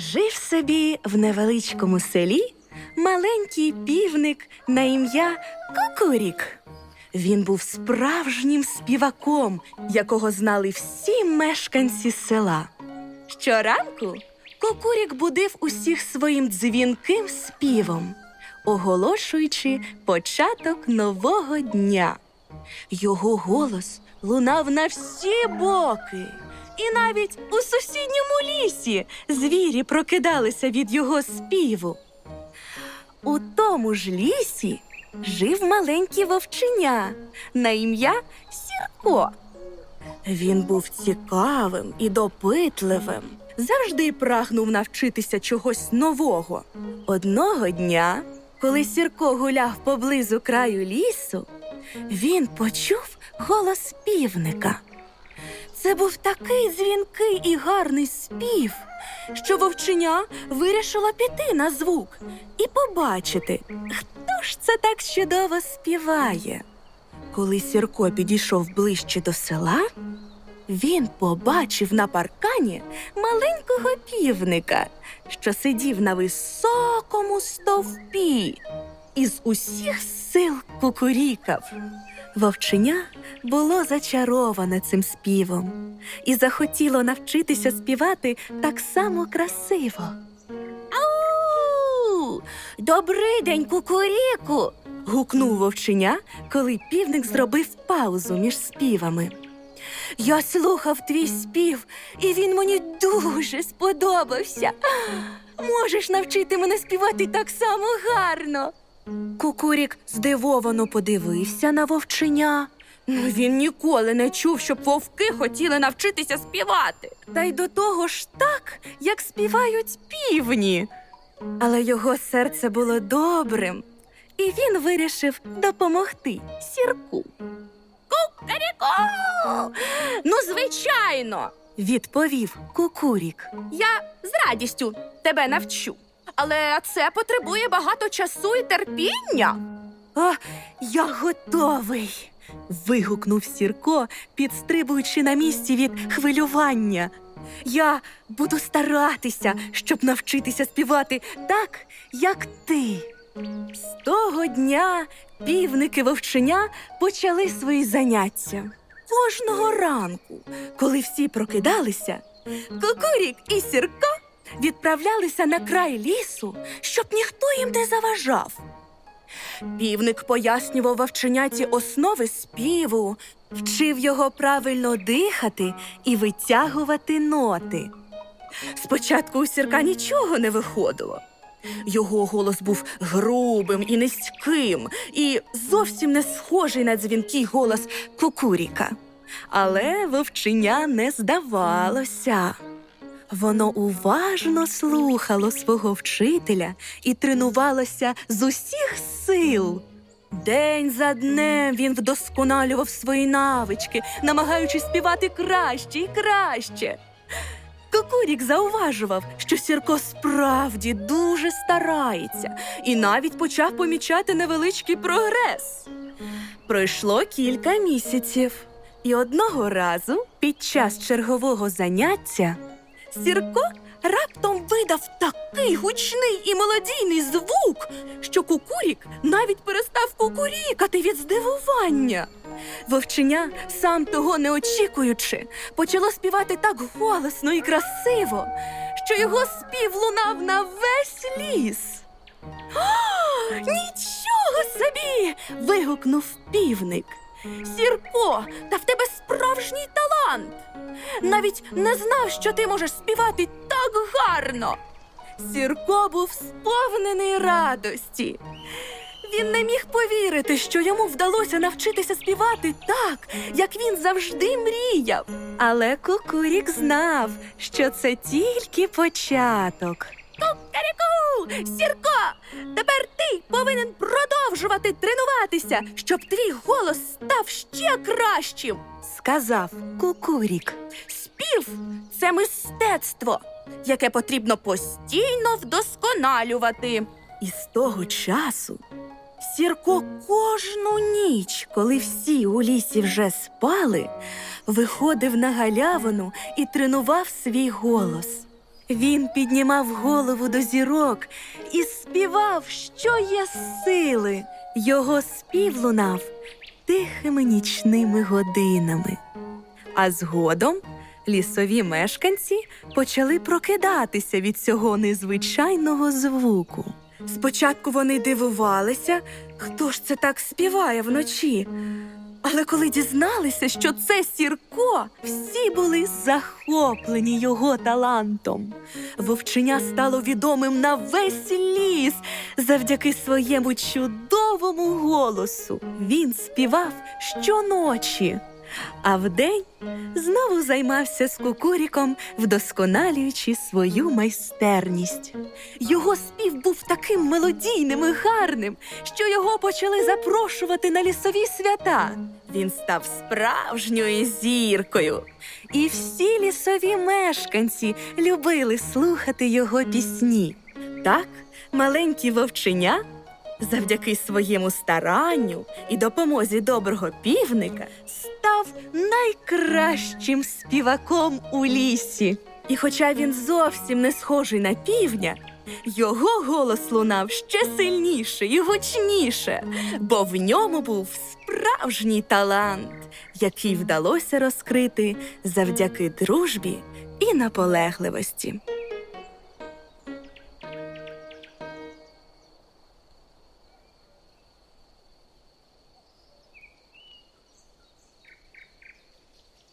Жив собі в невеличкому селі маленький півник на ім'я Кукурік. Він був справжнім співаком, якого знали всі мешканці села. Щоранку Кукурік будив усіх своїм дзвінким співом, оголошуючи початок нового дня. Його голос лунав на всі боки, і навіть у сусідньому лісі звірі прокидалися від його співу. У тому ж лісі жив маленький вовченя на ім'я Сірко. Він був цікавим і допитливим, завжди прагнув навчитися чогось нового. Одного дня, коли Сірко гуляв поблизу краю лісу, він почув голос півника. Це був такий дзвінкий і гарний спів, що вовченя вирішила піти на звук і побачити, хто ж це так чудово співає. Коли Сірко підійшов ближче до села, він побачив на паркані маленького півника, що сидів на високому стовпі і з усіх сил кукурікав. Вовченя було зачароване цим співом і захотіло навчитися співати так само красиво. Ау! Добрий день, кукуріку. гукнув вовченя, коли півник зробив паузу між співами. Я слухав твій спів, і він мені дуже сподобався. Можеш навчити мене співати так само гарно. Кукурік здивовано подивився на вовченя. Ну, він ніколи не чув, щоб вовки хотіли навчитися співати. Та й до того ж так, як співають півні. Але його серце було добрим, і він вирішив допомогти сірку. Кукаріку! Ну, звичайно, відповів Кукурік. Я з радістю тебе навчу. Але це потребує багато часу і терпіння. А, я готовий. вигукнув Сірко, підстрибуючи на місці від хвилювання. Я буду старатися, щоб навчитися співати так, як ти. З того дня півники вовченя почали свої заняття. Кожного ранку, коли всі прокидалися, Кукурік і Сірко відправлялися на край лісу, щоб ніхто їм не заважав. Півник пояснював вовченяті основи співу, вчив його правильно дихати і витягувати ноти. Спочатку у сірка нічого не виходило. Його голос був грубим і низьким, і зовсім не схожий на дзвінкий голос кукуріка. Але вовченя не здавалося. Воно уважно слухало свого вчителя і тренувалося з усіх сил. День за днем він вдосконалював свої навички, намагаючись співати краще і краще. Кукурік зауважував, що Сірко справді дуже старається і навіть почав помічати невеличкий прогрес. Пройшло кілька місяців, і одного разу під час чергового заняття Сірко раптом видав такий гучний і мелодійний звук, що кукурік навіть перестав кукурікати від здивування. Вовченя, сам того не очікуючи, почало співати так голосно і красиво, що його спів лунав на весь ліс. «О, нічого собі. вигукнув півник. Сірко, та в тебе справжній талант. Навіть не знав, що ти можеш співати так гарно. Сірко був сповнений радості. Він не міг повірити, що йому вдалося навчитися співати так, як він завжди мріяв. Але Кукурік знав, що це тільки початок. Кукаріку! Сірко! Тепер ти повинен продовжувати тренуватися, щоб твій голос став ще кращим, сказав Кукурік. Спів це мистецтво, яке потрібно постійно вдосконалювати. І з того часу Сірко кожну ніч, коли всі у лісі вже спали, виходив на галявину і тренував свій голос. Він піднімав голову до зірок і співав, що є сили. Його спів лунав тихими нічними годинами. А згодом лісові мешканці почали прокидатися від цього незвичайного звуку. Спочатку вони дивувалися, хто ж це так співає вночі. Але коли дізналися, що це Сірко, всі були захоплені його талантом. Вовченя стало відомим на весь ліс завдяки своєму чудовому голосу. Він співав щоночі, а вдень знову займався з кукуріком, вдосконалюючи свою майстерність. Його спів був таким мелодійним і гарним, що його почали запрошувати на лісові свята. Він став справжньою зіркою, і всі лісові мешканці любили слухати його пісні. Так, маленький вовченя завдяки своєму старанню і допомозі доброго півника став найкращим співаком у лісі. І хоча він зовсім не схожий на півня, його голос лунав ще сильніше і гучніше, бо в ньому був справжній талант, який вдалося розкрити завдяки дружбі і наполегливості.